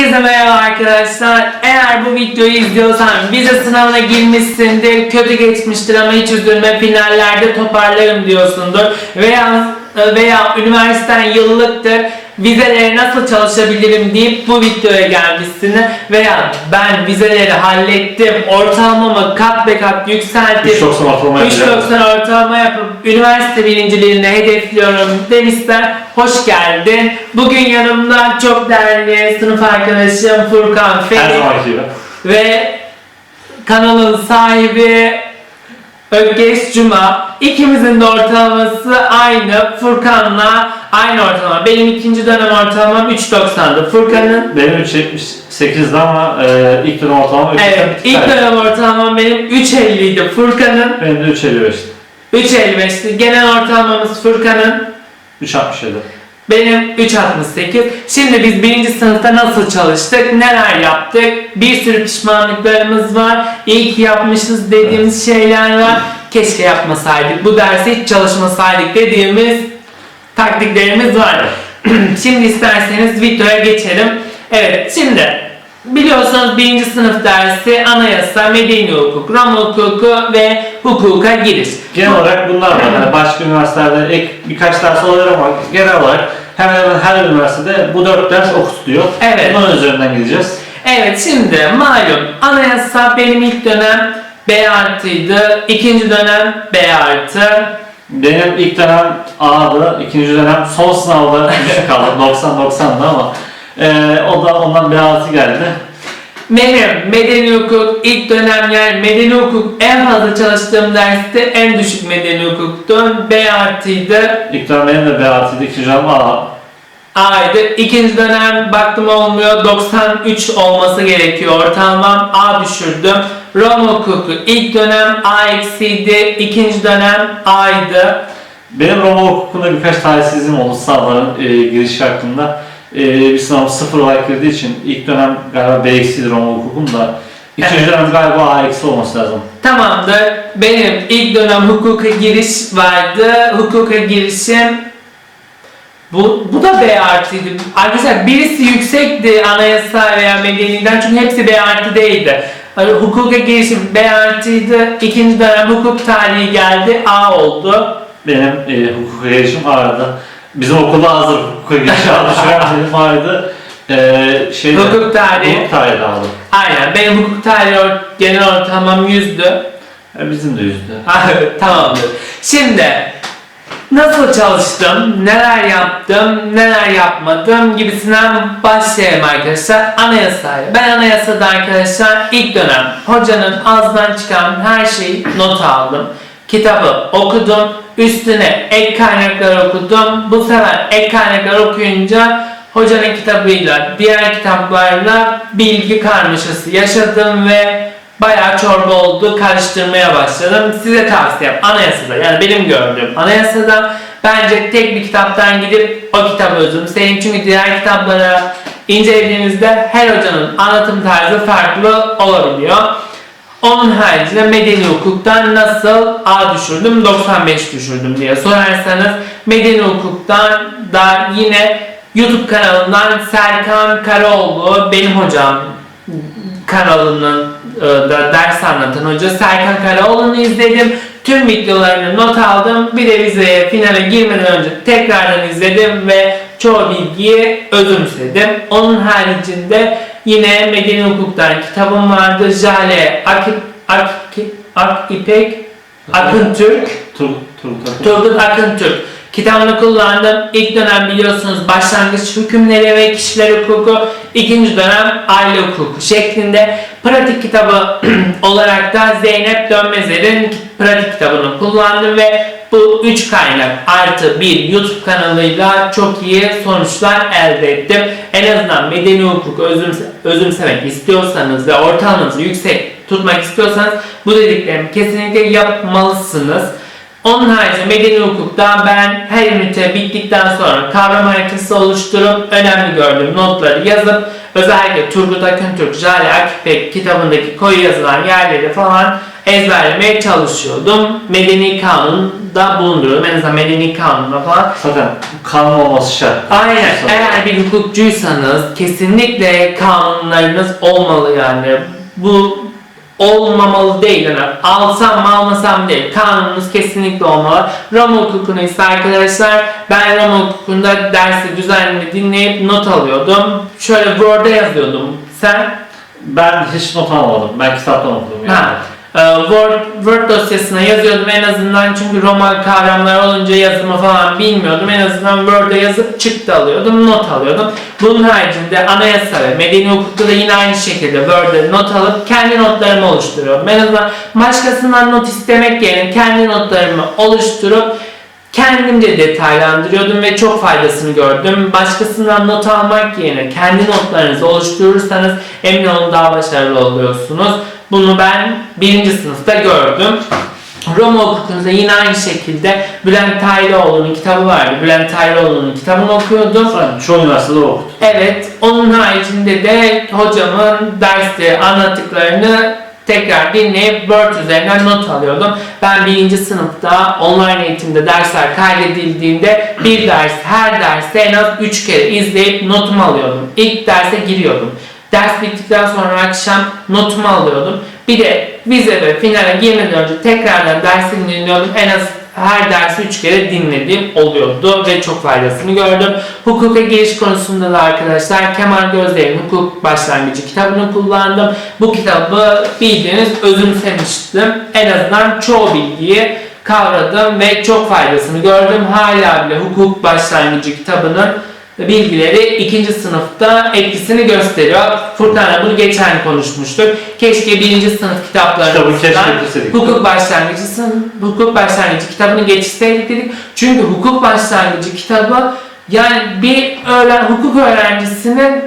Herkese merhaba arkadaşlar. Eğer bu videoyu izliyorsan vize sınavına girmişsindir, kötü geçmiştir ama hiç üzülme finallerde toparlarım diyorsundur. Veya veya üniversiten yıllıktır vizelere nasıl çalışabilirim deyip bu videoya gelmişsin veya ben vizeleri hallettim ortalamamı kat be kat yükseltip 3.90 ortalama yapacağım. 3.90 ortalama yapıp üniversite birinciliğini hedefliyorum demişler. Hoş geldin. Bugün yanımda çok değerli sınıf arkadaşım Furkan Fethi ve kanalın sahibi Ökkeş Cuma. İkimizin de ortalaması aynı. Furkan'la aynı ortalama. Benim ikinci dönem ortalamam 3.90'dı. Furkan'ın Benim 3.78'di ama e, ilk dönem ortalama 3.80. Evet, ilk dönem ortalamam benim 3.50 idi. Furkan'ın Benim de 3.55'ti. 3.55'ti. Genel ortalamamız Furkan'ın 3.67. benim 3.68. Şimdi biz birinci sınıfta nasıl çalıştık, neler yaptık, bir sürü pişmanlıklarımız var. İyi ki yapmışız dediğimiz şeyler var. Keşke yapmasaydık, bu dersi hiç çalışmasaydık dediğimiz taktiklerimiz var. şimdi isterseniz videoya geçelim. Evet, şimdi biliyorsunuz birinci sınıf dersi anayasa, medeni hukuk, Roma hukuku ve hukuka giriş. Genel olarak bunlar var. Yani başka üniversitelerde ek birkaç ders olabilir ama genel olarak hemen hemen her üniversitede bu dört ders okutuyor. Evet. Bunun üzerinden gideceğiz. Evet şimdi malum anayasa benim ilk dönem B artıydı. ikinci dönem B artı. Benim ilk dönem A'dı, ikinci dönem son sınavda düşük kaldım. 90-90'da ama e, o da ondan bir altı geldi. Benim medeni hukuk ilk dönem yani medeni hukuk en fazla çalıştığım derste en düşük medeni hukuktu. B artıydı. İlk dönem benim de B artıydı, ikinci dönem A. A'ydı. İkinci dönem baktım olmuyor. 93 olması gerekiyor ortalamam. A düşürdüm. Roma hukuku ilk dönem A eksiydi. ikinci dönem A'ydı. Benim Roma hukukunda birkaç talihsizliğim oldu sınavların e, girişi hakkında. E, bir sınav sıfır olarak girdiği için ilk dönem galiba B eksiydi Roma hukukum da. İkinci Evet. dönem galiba A eksi olması lazım. Tamamdır. Benim ilk dönem hukuka giriş vardı. Hukuka girişim bu, bu da B artıydı. Arkadaşlar birisi yüksekti anayasa veya medeniden çünkü hepsi B artı değildi. Hani hukuka girişim B artıydı. İkinci dönem hukuk tarihi geldi. A oldu. Benim e, hukuka girişim A'ydı. Bizim okulda hazır hukuka girişi aldı. Şu an benim A'ydı. E, şeyde, Hukuk tarihi. Hukuk tarihi aldı. Aynen benim hukuk tarihi genel ortalamam 100'dü. E, bizim de yüzdü. Tamamdır. Şimdi nasıl çalıştım, neler yaptım, neler yapmadım gibisinden başlayalım arkadaşlar. Anayasayla. Ben anayasada arkadaşlar ilk dönem hocanın ağzından çıkan her şeyi not aldım. Kitabı okudum. Üstüne ek kaynaklar okudum. Bu sefer ek kaynaklar okuyunca hocanın kitabıyla, diğer kitaplarla bilgi karmaşası yaşadım ve bayağı çorba oldu. Karıştırmaya başladım. Size tavsiyem anayasada yani benim gördüğüm anayasada bence tek bir kitaptan gidip o kitabı özümseyin. Çünkü diğer kitaplara incelediğinizde her hocanın anlatım tarzı farklı olabiliyor. Onun haricinde medeni hukuktan nasıl A düşürdüm 95 düşürdüm diye sorarsanız medeni hukuktan da yine YouTube kanalından Serkan Karaoğlu benim hocam kanalının e, da ders anlatan hoca Serkan Karaoğlu'nu izledim. Tüm videolarını not aldım. Bir de vizeye finale girmeden önce tekrardan izledim ve çoğu bilgiyi özümsedim. Onun haricinde yine Medeni Hukuk'tan kitabım vardı. Jale Ak, Ak, Ak İpek Akın Türk Tur, tur, tur. Turgut Akın Türk kitabını kullandım. İlk dönem biliyorsunuz başlangıç hükümleri ve kişiler hukuku, ikinci dönem aile hukuku şeklinde pratik kitabı olarak da Zeynep Dönmezer'in pratik kitabını kullandım ve bu üç kaynak artı bir YouTube kanalıyla çok iyi sonuçlar elde ettim. En azından medeni hukuku özümse, özümsemek istiyorsanız ve ortalamanızı yüksek tutmak istiyorsanız bu dediklerimi kesinlikle yapmalısınız. Onun haricinde medeni hukukta ben her ünite bittikten sonra kavram haritası oluşturup önemli gördüğüm notları yazıp özellikle Turgut Akıntürk, Jale Akipek kitabındaki koyu yazılan yerleri falan ezberlemeye çalışıyordum. Medeni kanunda bulunduruyordum. En azından medeni kanunda falan. Zaten kanun olması şart. Aynen. Zaten. Eğer bir hukukçuysanız kesinlikle kanunlarınız olmalı yani. Bu olmamalı değil. Yani alsam almasam değil. Kanununuz kesinlikle olmalı. Roma hukukunu ise arkadaşlar ben Roma hukukunda dersi düzenli dinleyip not alıyordum. Şöyle Word'e yazıyordum. Sen Ben hiç not almadım. Ben kitaptan okudum yani. Ha. E, Word, Word dosyasına yazıyordum en azından çünkü Roma kavramları olunca yazımı falan bilmiyordum. En azından Word'e yazıp çıktı alıyordum, not alıyordum. Bunun haricinde anayasa ve medeni hukukta da yine aynı şekilde Word'e not alıp kendi notlarımı oluşturuyordum. En azından başkasından not istemek yerine kendi notlarımı oluşturup kendimce detaylandırıyordum ve çok faydasını gördüm. Başkasından not almak yerine kendi notlarınızı oluşturursanız emin olun daha başarılı oluyorsunuz. Bunu ben birinci sınıfta gördüm. Roma hukukunda yine aynı şekilde Bülent Taylıoğlu'nun kitabı vardı. Bülent Taylıoğlu'nun kitabını okuyordum. Zaten çoğu üniversitede okudum. Evet, onun haricinde de hocamın derste anlattıklarını tekrar dinleyip Word üzerinden not alıyordum. Ben birinci sınıfta online eğitimde dersler kaydedildiğinde bir ders, her derste en az 3 kere izleyip notumu alıyordum. İlk derse giriyordum. Ders bittikten sonra akşam notumu alıyordum. Bir de vize ve finale girmeden önce tekrardan dersini dinliyordum. En az her dersi 3 kere dinlediğim oluyordu ve çok faydasını gördüm. Hukuka giriş konusunda da arkadaşlar Kemal Gözler'in Hukuk Başlangıcı kitabını kullandım. Bu kitabı bildiğiniz özümsemiştim. En azından çoğu bilgiyi kavradım ve çok faydasını gördüm. Hala bile Hukuk Başlangıcı kitabının bilgileri ikinci sınıfta etkisini gösteriyor. Furkan'la bunu geçen konuşmuştuk. Keşke birinci sınıf kitaplarımızdan hukuk başlangıcı hukuk başlangıcı kitabını geçseydik dedik. Çünkü hukuk başlangıcı kitabı yani bir öğren hukuk öğrencisinin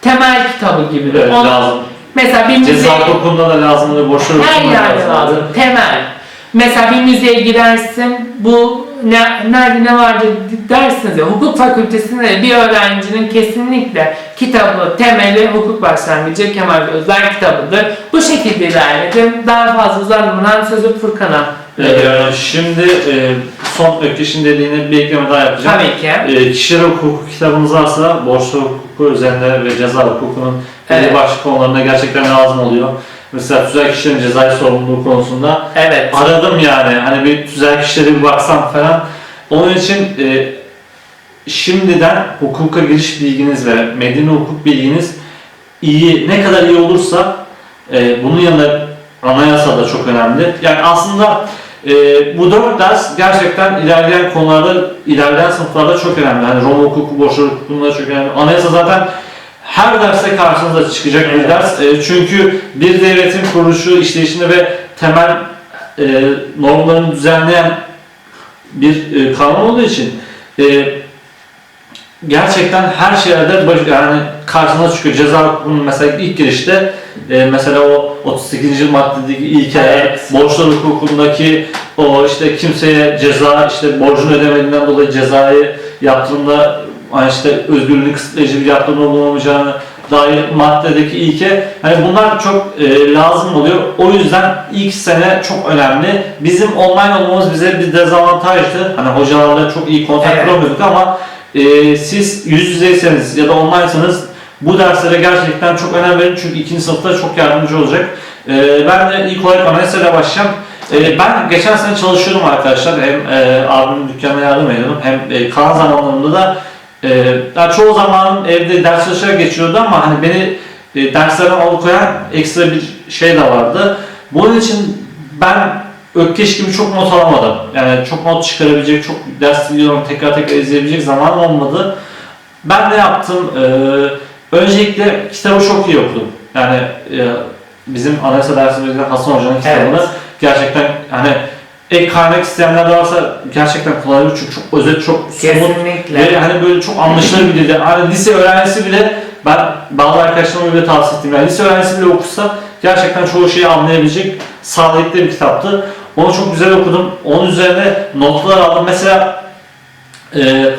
temel kitabı gibidir. Evet, Onu- lazım. Mesela bir müze Ceza hukukunda da lazım boşver her yerde lazım. Temel. Mesela bir müzeye girersin, bu ne, nerede ne vardır dersiniz ya. Hukuk fakültesinde bir öğrencinin kesinlikle kitabı, temeli hukuk başlangıcı Kemal Gözler kitabıdır. Bu şekilde ilerledim. Daha fazla uzatmadan sözü Furkan'a veriyorum. Ee, şimdi e, son Ökkeş'in dediğini bir ekleme daha yapacağım. Tabii ki. E, kişiler hukuku kitabınız varsa borsa hukuku üzerinde ve ceza hukukunun Evet. başlı konularında gerçekten lazım oluyor. Mesela tüzel kişilerin cezai sorumluluğu konusunda Evet. aradım yani hani bir tüzel kişilere bir baksam falan. Onun için e, şimdiden hukuka giriş bilginiz ve medeni hukuk bilginiz iyi ne kadar iyi olursa e, bunun yanında anayasa da çok önemli. Yani aslında e, bu dört ders gerçekten ilerleyen konularda, ilerleyen sınıflarda çok önemli. Hani Roma hukuku, borsa hukukunda çok önemli. Anayasa zaten her derste karşınıza çıkacak bir ders. E, çünkü bir devletin kuruluşu, işleyişini ve temel e, normlarını düzenleyen bir e, kanun olduğu için e, gerçekten her şeyde baş, yani karşına çıkıyor. Ceza hukukunun mesela ilk girişte e, mesela o 38. maddedeki ilkeler, Evet. borçlar hukukundaki o işte kimseye ceza işte borcunu ödemediğinden dolayı cezayı yaptığında işte özgürlüğünü kısıtlayıcı bir yaptırımda bulunamayacağını dair maddedeki ilke hani bunlar çok e, lazım oluyor. O yüzden ilk sene çok önemli. Bizim online olmamız bize bir dezavantajdı. Hani hocalarla çok iyi kontak Evet. kuramıyorduk ama e, siz yüz yüzeyseniz ya da onlinesanız bu derslere gerçekten çok önem verin çünkü ikinci sınıfta çok yardımcı olacak. E, ben de ilk olarak anayasayla başlayacağım. E, ben geçen sene çalışıyordum arkadaşlar. Hem e, abimin dükkanına yardım ediyordum hem e, kalan zamanlarımda da e, yani çoğu zaman evde ders çalışarak geçiyordu ama hani beni e, derslerden alıkoyan ekstra bir şey de vardı. Bunun için ben Ökkeş gibi çok not alamadım. Yani çok not çıkarabilecek, çok ders videolarını tekrar tekrar izleyebilecek zamanım olmadı. Ben ne yaptım? Ee, öncelikle kitabı çok iyi okudum. Yani e, bizim anayasa dersimizde Hasan Hoca'nın kitabını Evet. gerçekten hani ek kaynak isteyenler varsa gerçekten kullanılır çünkü çok özet, çok somut Kesinlikle. ve hani böyle çok anlaşılır bir dilde. Hani lise öğrencisi bile ben bazı arkadaşlarıma bile tavsiye ettim. Yani lise öğrencisi bile okusa gerçekten çoğu şeyi anlayabilecek sağlıklı bir kitaptı. Onu çok güzel okudum. Onun üzerine notlar aldım. Mesela e,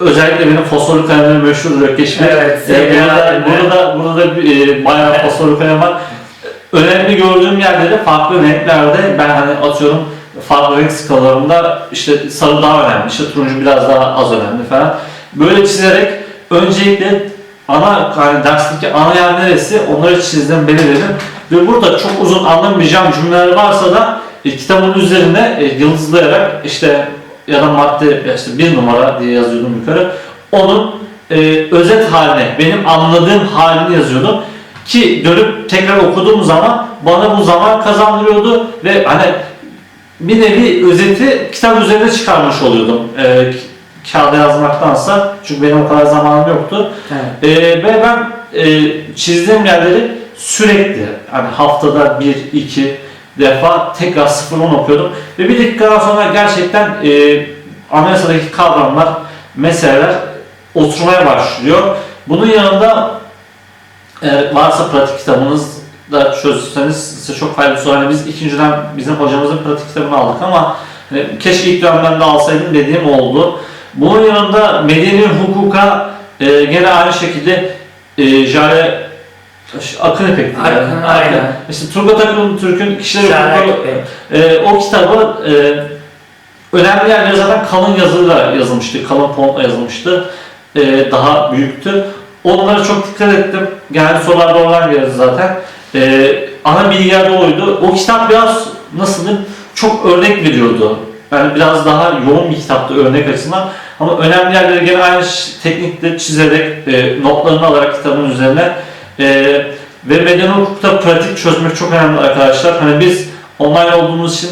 özellikle benim fosforlu kalemlerim meşhurdur Ökkeş Bey. Evet, E, burada, burada, burada da e, bayağı fosforlu kalem var. önemli gördüğüm yerleri farklı renklerde ben hani atıyorum farklı renk skalalarında işte sarı daha önemli, işte turuncu biraz daha az önemli falan. Böyle çizerek öncelikle ana hani dersteki ana yer neresi onları çizdim belirledim. Ve burada çok uzun anlamayacağım cümleler varsa da e, kitabın üzerine e, yıldızlayarak işte ya da madde işte bir numara diye yazıyordum yukarı. Onun e, özet haline, benim anladığım halini yazıyordum. Ki dönüp tekrar okuduğum zaman bana bu zaman kazandırıyordu ve hani bir nevi özeti kitap üzerine çıkarmış oluyordum. E, kağıda yazmaktansa çünkü benim o kadar zamanım yoktu. Evet. Ee, ve ben e, çizdiğim yerleri sürekli hani haftada bir iki defa tekrar sıfırdan okuyordum ve bir dakikadan sonra gerçekten e, anayasadaki kavramlar, meseleler oturmaya başlıyor. Bunun yanında e, varsa pratik kitabınız da çözseniz size çok faydası olur. Hani biz ikinciden bizim hocamızın pratik kitabını aldık ama hani keşke ilk dönemden de alsaydım dediğim oldu. Bunun yanında medeni hukuka e, gene aynı şekilde e, Jale Akın İpek. Akın, aynen. İşte Turgut Akın Türk'ün kişileri Şahane hukuku e, o kitabı e, önemli yerleri zaten kalın yazıyla yazılmıştı, kalın fontla yazılmıştı. E, daha büyüktü. Onlara çok dikkat ettim. Genel sorularda oradan geldi zaten. E, ana bilgiler oydu. O kitap biraz nasıl çok örnek veriyordu. Yani biraz daha yoğun bir kitaptı örnek açısından. Ama önemli yerleri gene aynı teknikle çizerek, e, notlarını alarak kitabın üzerine e, ve medeni hukukta pratik çözmek çok önemli arkadaşlar. Hani biz online olduğumuz için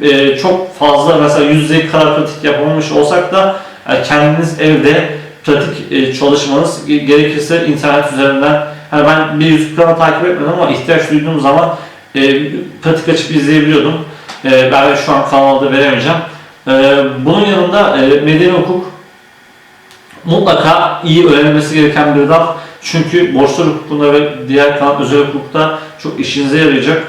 e, çok fazla mesela yüz yüze kadar pratik yapamamış olsak da e, kendiniz evde pratik e, çalışmanız ge- gerekirse internet üzerinden hani ben bir YouTube kanalı takip etmedim ama ihtiyaç duyduğum zaman e, pratik açıp izleyebiliyordum. E, ben şu an kanalda veremeyeceğim. E, bunun yanında e, medeni hukuk mutlaka iyi öğrenilmesi gereken bir dal. Çünkü borçlar hukukunda ve diğer kanun özel hukukta çok işinize yarayacak.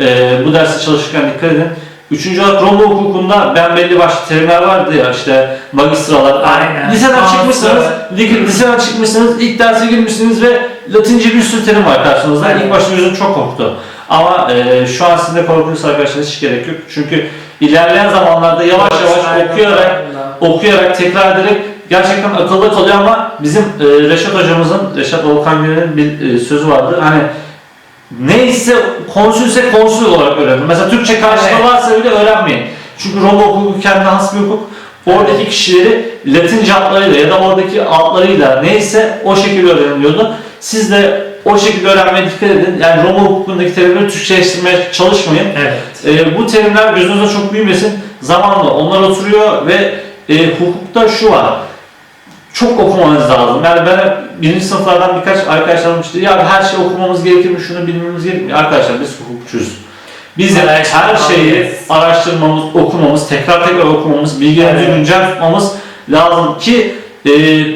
Ee, bu dersi çalışırken dikkat edin. Üçüncü olarak Roma hukukunda ben belli başlı terimler vardı ya işte magistralar. Aynen. Liseden çıkmışsınız, liseden çıkmışsınız, ilk derse girmişsiniz ve Latince bir sürü terim var karşınızda. İlk başta yüzüm çok korktu. Ama e, şu an sizin de korkunuz arkadaşlar hiç gerek yok. Çünkü ilerleyen zamanlarda yavaş yavaş okuyarak okuyarak tekrar ederek gerçekten akılda kalıyor ama bizim e, Reşat hocamızın, Reşat Volkan Gül'ün bir e, sözü vardı. Hani neyse konsülse konsül olarak öğrenin. Mesela Türkçe karşılığı Evet. varsa bile öğrenmeyin. Çünkü Roma hukuku kendine has bir hukuk. Oradaki kişileri Latince adlarıyla ya da oradaki adlarıyla neyse o şekilde öğreniliyordu. Siz de o şekilde öğrenmeye dikkat edin. Yani Roma hukukundaki terimleri Türkçeleştirmeye çalışmayın. Evet. E, bu terimler gözünüzde çok büyümesin. Zamanla onlar oturuyor ve e, hukukta şu var. Çok okumanız lazım. Yani ben birinci sınıflardan birkaç arkadaşlarım işte ya her şey okumamız gerekir mi, şunu bilmemiz gerekir mi? Arkadaşlar biz hukukçuyuz. Bizim her şeyi araştırmamız, okumamız, tekrar tekrar okumamız, bilgilerimizi Evet. güncel tutmamız lazım ki e,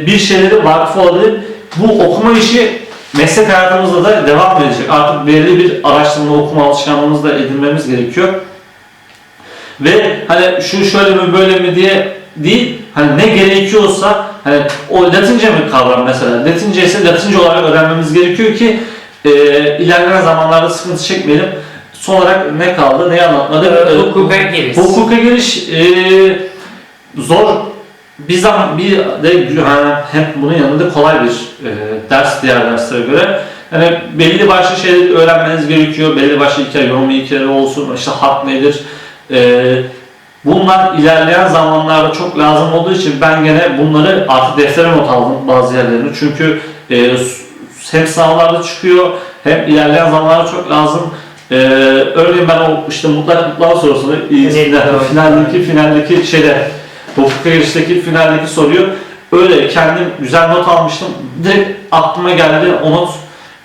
bir şeyleri vakıf olabilir. Bu okuma işi meslek hayatımızda da devam edecek. Artık belirli bir araştırma, okuma alışkanlığımızı da edinmemiz gerekiyor. Ve hani şu şöyle mi böyle mi diye değil, hani ne gerekiyorsa hani o Latince mi kavram mesela? Latince ise Latince olarak öğrenmemiz gerekiyor ki e, ilerleyen zamanlarda sıkıntı çekmeyelim. Son olarak ne kaldı, neyi anlatmadık? Evet, E, hukuka giriş. Hukuka giriş e, zor bir zaman bir de hem bunun yanında kolay bir e, ders diğer derslere göre. Yani belli başlı şeyleri öğrenmeniz gerekiyor. Belli başlı hikaye, yorum hikayeleri olsun, işte hak nedir? E, bunlar ilerleyen zamanlarda çok lazım olduğu için ben gene bunları artık deftere not aldım bazı yerlerini. Çünkü e, hem sınavlarda çıkıyor hem ilerleyen zamanlarda çok lazım. Ee, örneğin ben o işte mutlak mutlak sorusunu finaldeki finaldeki şeyde hukuka girişteki finaldeki soruyu öyle kendim güzel not almıştım. Direkt aklıma geldi o not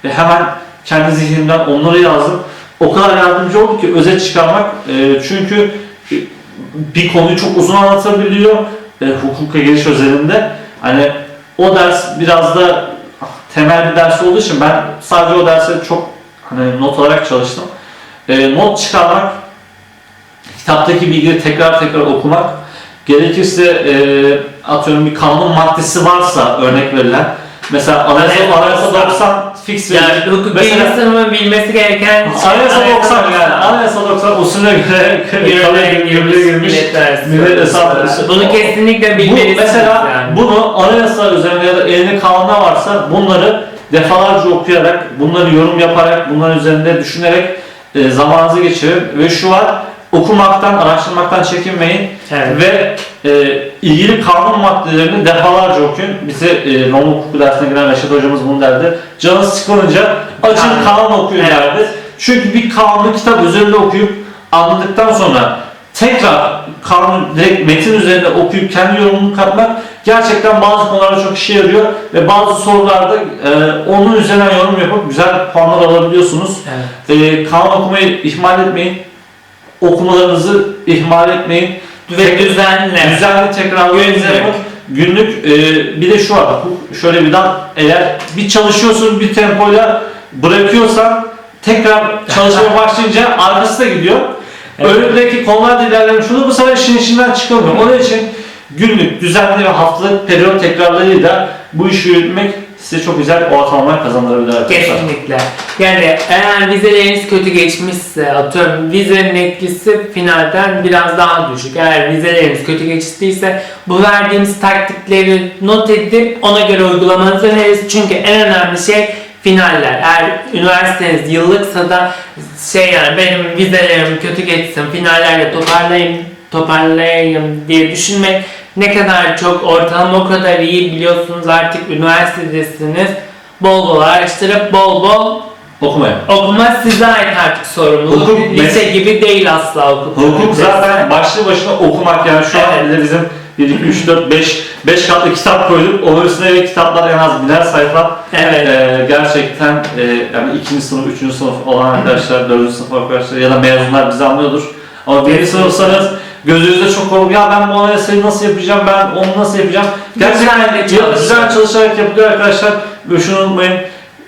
e, hemen kendi zihnimden onları yazdım. O kadar yardımcı oldu ki özet çıkarmak e, çünkü bir konuyu çok uzun anlatabiliyor e, hukuka giriş özelinde. Hani o ders biraz da temel bir ders olduğu için ben sadece o derse çok hani not olarak çalıştım. E, not çıkarmak, kitaptaki bilgileri tekrar tekrar okumak, gerekirse e, atıyorum bir kanun maddesi varsa örnek verilen Mesela anayasa, Anayasa anayasa 90 90 fix Yani hukuk Mesela sınıfın bilmesi gereken anayasa 90 yani 90. anayasa 90 usulüne göre Yürürlüğe girmiş, millet hesabı- Bunu kesinlikle Bu bilmelisiniz mesela yani. bunu anayasa üzerinde ya da elinde kanunlar varsa bunları defalarca okuyarak, bunları yorum yaparak, bunların üzerinde düşünerek e, zamanınızı geçirin ve şu var okumaktan, araştırmaktan çekinmeyin Evet. ve e, ilgili kanun maddelerini defalarca okuyun. Bize e, Roma hukuku dersine giren Reşat hocamız bunu derdi. Canınız sıkılınca açın Kanun. kanun okuyun Evet. derdi. Çünkü bir kanunu kitap üzerinde okuyup anladıktan sonra tekrar kanun direkt metin üzerinde okuyup kendi yorumunu katmak gerçekten bazı konularda çok işe yarıyor ve bazı sorularda e, onun üzerinden yorum yapıp güzel puanlar alabiliyorsunuz. Evet. E, kanun okumayı ihmal etmeyin. Okumalarınızı ihmal etmeyin. Ve düzenle. Düzenli tekrarlarınızı yapın. Günlük e, bir de şu var. Şöyle bir dal. Eğer bir çalışıyorsun bir tempoyla bırakıyorsan tekrar çalışmaya başlayınca arkası da gidiyor. Evet. Önündeki konular da ilerlemiş oluyor. Bu sefer işin içinden çıkamıyor. Onun için günlük, düzenli ve haftalık periyot tekrarlarıyla bu işi yürütmek size çok güzel o ortalamayı kazandırabilir arkadaşlar. Kesinlikle. Yani eğer vizeleriniz kötü geçmişse atıyorum vizenin etkisi finalden biraz daha düşük. Eğer vizeleriniz kötü geçtiyse bu verdiğimiz taktikleri not edip ona göre uygulamanızı öneririz. Çünkü en önemli şey finaller. Eğer üniversiteniz yıllıksa da şey yani benim vizelerim kötü geçsin finallerle toparlayayım toparlayayım diye düşünmek ne kadar çok ortalama o kadar iyi biliyorsunuz artık üniversitedesiniz bol bol araştırıp bol bol Okumaya. okuma size ait artık sorumluluk. Hukuk, Lise gibi değil asla hukuk. Hukuk zaten başlı başına okumak yani şu an bile bizim 1, 2, 3, 4, 5, 5 katlı kitap koyduk. Onun üstüne ve kitaplar en az birer sayfa. Evet. Ee, gerçekten e, yani ikinci sınıf, üçüncü sınıf olan arkadaşlar, dördüncü sınıf arkadaşlar ya da mezunlar bizi anlıyordur. Ama birinci sınıfsanız gözünüzde çok korku. Ya ben bu anayasayı nasıl yapacağım, ben onu nasıl yapacağım? Gerçekten ya- güzel çalışarak yapılıyor arkadaşlar. Ve şunu unutmayın.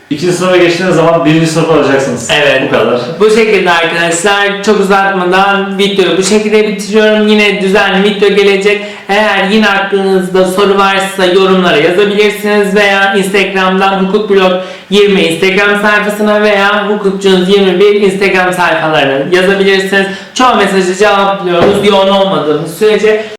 İkinci sınıfa geçtiğiniz zaman birinci sınıf alacaksınız. Evet. Bu kadar. Bu şekilde arkadaşlar çok uzatmadan videoyu bu şekilde bitiriyorum. Yine düzenli video gelecek. Eğer yine aklınızda soru varsa yorumlara yazabilirsiniz veya Instagram'dan hukuk blog 20 Instagram sayfasına veya hukukçunuz 21 Instagram sayfalarına yazabilirsiniz. Çoğu mesajı cevaplıyoruz yoğun olmadığımız sürece.